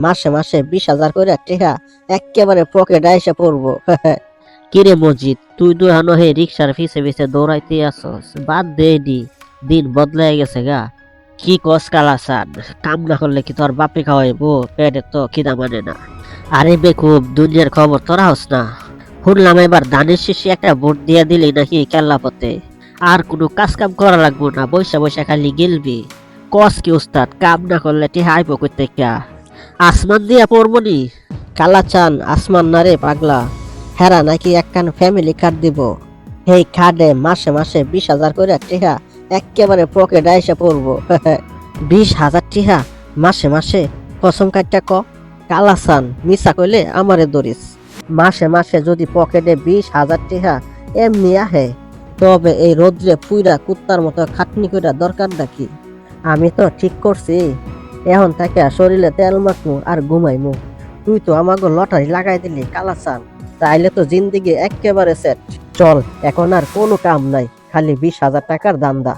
মাসে মাসে বিশ হাজার করে টেকা একেবারে পকেটে এসে পড়ব। কিরে মজিদ, তুই তো এখনও হে রিক্সার পিছে পিছে দৌড়াইতে আসস। বাদ দে দিন বদলাই গেছে গা। কি কস কালাসান কাম না করলে কি তোর বাপে খাওয়াইবো? পেটে তো খিদা মানে না। আরে বেকুব, দুনিয়ার খবর তোরা হস না। শুনলাম এবার ধানের শিশি একটা ভোট দিয়ে দিলি নাকি কেল্লা পথে। আর কোনো কাজ কাম করা লাগবো না বৈশা বৈশা খালি গেলবি। কস কি উস্তাদ কাম না করলে টিহা আইব করতে কা? আসমান দিয়া পড়ব নি কালাচান আসমান না রে পাগলা। হেরা নাকি একখান ফ্যামিলি কার্ড দিব। এই কার্ডে মাসে মাসে বিশ হাজার করে টেকা একেবারে পকেটে এসে পড়ব। বিশ হাজার টিহা মাসে মাসে? কসম কাটটা ক? কালা চান মিশা কইলে আমারে দরিস মাসে মাসে যদি পকেটে বিশ হাজার টিহা এমনি আহে, তবে এই রোদ্রে পুইরা কুত্তার মতো খাটনি কইরা দরকার কি? আমি তো ঠিক করছি। এখন থাকে শরীরে তেল মাখমু আর ঘুমাইমু। তুই তো আমাকে লটারি লাগাই দিলি কালাসান তাইলে তো জিন্দিগি একেবারে সেট চল, এখন আর কোনো কাম নাই, খালি বিশ হাজার টাকার দান্দা।